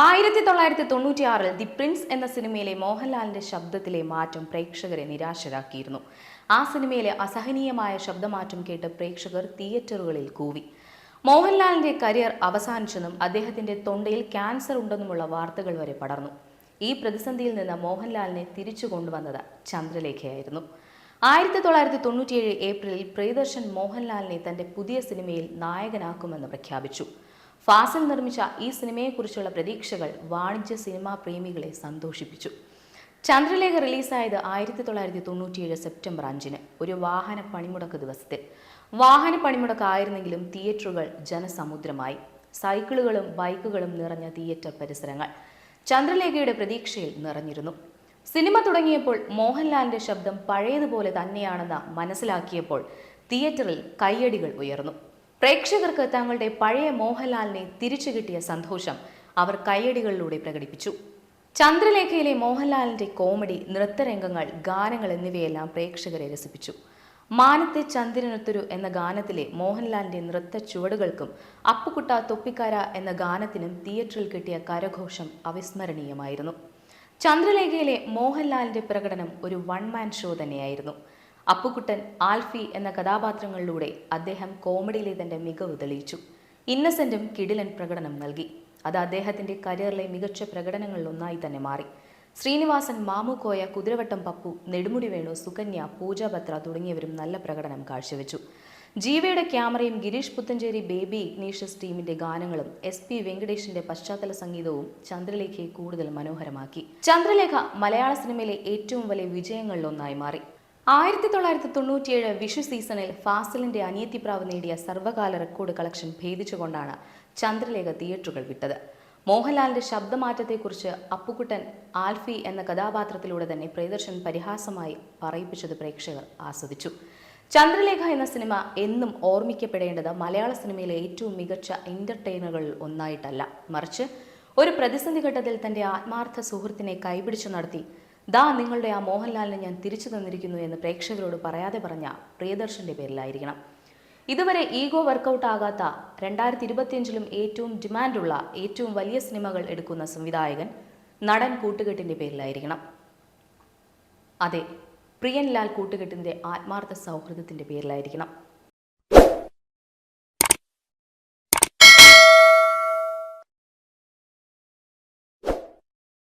ആയിരത്തി തൊള്ളായിരത്തി തൊണ്ണൂറ്റിയാറിൽ the Prince എന്ന സിനിമയിലെ മോഹൻലാലിന്റെ ശബ്ദത്തിലെ മാറ്റം പ്രേക്ഷകരെ നിരാശരാക്കിയിരുന്നു. ആ സിനിമയിലെ അസഹനീയമായ ശബ്ദമാറ്റം കേട്ട് പ്രേക്ഷകർ തിയേറ്ററുകളിൽ കൂവി. മോഹൻലാലിന്റെ കരിയർ അവസാനിച്ചെന്നും അദ്ദേഹത്തിന്റെ തൊണ്ടയിൽ ക്യാൻസർ ഉണ്ടെന്നുമുള്ള വാർത്തകൾ വരെ പടർന്നു. ഈ പ്രതിസന്ധിയിൽ നിന്ന് മോഹൻലാലിനെ തിരിച്ചു കൊണ്ടുവന്നത് ചന്ദ്രലേഖയായിരുന്നു. ആയിരത്തി തൊള്ളായിരത്തി തൊണ്ണൂറ്റിയേഴ് ഏപ്രിലിൽ പ്രിയദർശൻ മോഹൻലാലിനെ തന്റെ പുതിയ സിനിമയിൽ നായകനാക്കുമെന്ന് പ്രഖ്യാപിച്ചു. ഫാസിൽ നിർമ്മിച്ച ഈ സിനിമയെക്കുറിച്ചുള്ള പ്രതീക്ഷകൾ വാണിജ്യ സിനിമാ പ്രേമികളെ സന്തോഷിപ്പിച്ചു. ചന്ദ്രലേഖ റിലീസായത് ആയിരത്തി തൊള്ളായിരത്തി തൊണ്ണൂറ്റിയേഴ് സെപ്റ്റംബർ അഞ്ചിന് ഒരു വാഹന പണിമുടക്ക് ദിവസത്തിൽ. വാഹന പണിമുടക്കായിരുന്നെങ്കിലും തിയേറ്ററുകൾ ജനസമുദ്രമായി. സൈക്കിളുകളും ബൈക്കുകളും നിറഞ്ഞ തിയേറ്റർ പരിസരങ്ങൾ ചന്ദ്രലേഖയുടെ പ്രതീക്ഷയിൽ നിറഞ്ഞിരുന്നു. സിനിമ തുടങ്ങിയപ്പോൾ മോഹൻലാലിന്റെ ശബ്ദം പഴയതുപോലെ തന്നെയാണെന്ന് മനസ്സിലാക്കിയപ്പോൾ തിയേറ്ററിൽ കയ്യടികൾ ഉയർന്നു. പ്രേക്ഷകർക്ക് തങ്ങളുടെ പഴയ മോഹൻലാലിനെ തിരിച്ചു കിട്ടിയ സന്തോഷം അവർ കയ്യടികളിലൂടെ പ്രകടിപ്പിച്ചു. ചന്ദ്രലേഖയിലെ മോഹൻലാലിന്റെ കോമഡി നൃത്തരംഗങ്ങൾ ഗാനങ്ങൾ എന്നിവയെല്ലാം പ്രേക്ഷകരെ രസിപ്പിച്ചു. മാനത്തെ ചന്ദ്രനൊത്തൊരു എന്ന ഗാനത്തിലെ മോഹൻലാലിന്റെ നൃത്ത ചുവടുകൾക്കും അപ്പുകുട്ട തൊപ്പിക്കാര എന്ന ഗാനത്തിനും തിയേറ്ററിൽ കിട്ടിയ കരഘോഷം അവിസ്മരണീയമായിരുന്നു. ചന്ദ്രലേഖയിലെ മോഹൻലാലിന്റെ പ്രകടനം ഒരു വൺ മാൻ ഷോ തന്നെയായിരുന്നു. അപ്പുക്കുട്ടൻ ആൽഫി എന്ന കഥാപാത്രങ്ങളിലൂടെ അദ്ദേഹം കോമഡിയിലെ തന്റെ മികവ് തെളിയിച്ചു. ഇന്നസെന്റും കിടിലൻ പ്രകടനം നൽകി. അത് അദ്ദേഹത്തിന്റെ കരിയറിലെ മികച്ച പ്രകടനങ്ങളിലൊന്നായി തന്നെ മാറി. ശ്രീനിവാസൻ മാമുക്കോയ കുതിരവട്ടം പപ്പു നെടുമുടി വേണു സുകന്യ പൂജ തുടങ്ങിയവരും നല്ല പ്രകടനം കാഴ്ചവെച്ചു. ജീവയുടെ ക്യാമറയും ഗിരീഷ് പുത്തഞ്ചേരി ബേബി ഇഗ്നീഷ്യസ് ടീമിന്റെ ഗാനങ്ങളും എസ് പി വെങ്കടേഷിന്റെ പശ്ചാത്തല സംഗീതവും ചന്ദ്രലേഖയെ കൂടുതൽ മനോഹരമാക്കി. ചന്ദ്രലേഖ മലയാള സിനിമയിലെ ഏറ്റവും വലിയ വിജയങ്ങളിലൊന്നായി മാറി. ആയിരത്തി തൊള്ളായിരത്തി തൊണ്ണൂറ്റിയേഴ് വിഷു സീസണിൽ ഫാസിലിന്റെ അനിയത്തിപ്രാവ് നേടിയ സർവകാല റെക്കോർഡ് കളക്ഷൻ ഭേദിച്ചുകൊണ്ടാണ് ചന്ദ്രലേഖ തിയേറ്ററുകൾ വിട്ടത്. മോഹൻലാലിന്റെ ശബ്ദമാറ്റത്തെക്കുറിച്ച് അപ്പുക്കുട്ടൻ ആൽഫി എന്ന കഥാപാത്രത്തിലൂടെ തന്നെ പ്രിയദർശൻ പരിഹാസമായി പറയിപ്പിച്ചത് പ്രേക്ഷകർ ആസ്വദിച്ചു. ചന്ദ്രലേഖ എന്ന സിനിമ എന്നും ഓർമ്മിക്കപ്പെടേണ്ടത് മലയാള സിനിമയിലെ ഏറ്റവും മികച്ച എന്റർടൈനറുകളിൽ ഒന്നായിട്ടല്ല. മറിച്ച് ഒരു പ്രതിസന്ധി ഘട്ടത്തിൽ തന്റെ ആത്മാർത്ഥ സുഹൃത്തിനെ കൈപിടിച്ചു നടത്തി ദാ നിങ്ങളുടെ ആ മോഹൻലാലിനെ ഞാൻ തിരിച്ചു തന്നിരിക്കുന്നു എന്ന് പ്രേക്ഷകരോട് പറയാതെ പറഞ്ഞ പ്രിയദർശന്റെ പേരിലായിരിക്കണം. ഇതുവരെ ഈഗോ വർക്കൗട്ട് ആകാത്ത രണ്ടായിരത്തി ഇരുപത്തിയഞ്ചിലും ഏറ്റവും ഡിമാൻഡുള്ള ഏറ്റവും വലിയ സിനിമകൾ എടുക്കുന്ന സംവിധായകൻ നടൻ കൂട്ടുകെട്ടിന്റെ പേരിലായിരിക്കണം. അതെ പ്രിയൻലാൽ കൂട്ടുകെട്ടിന്റെ ആത്മാർത്ഥ സൗഹൃദത്തിന്റെ പേരിലായിരിക്കണം.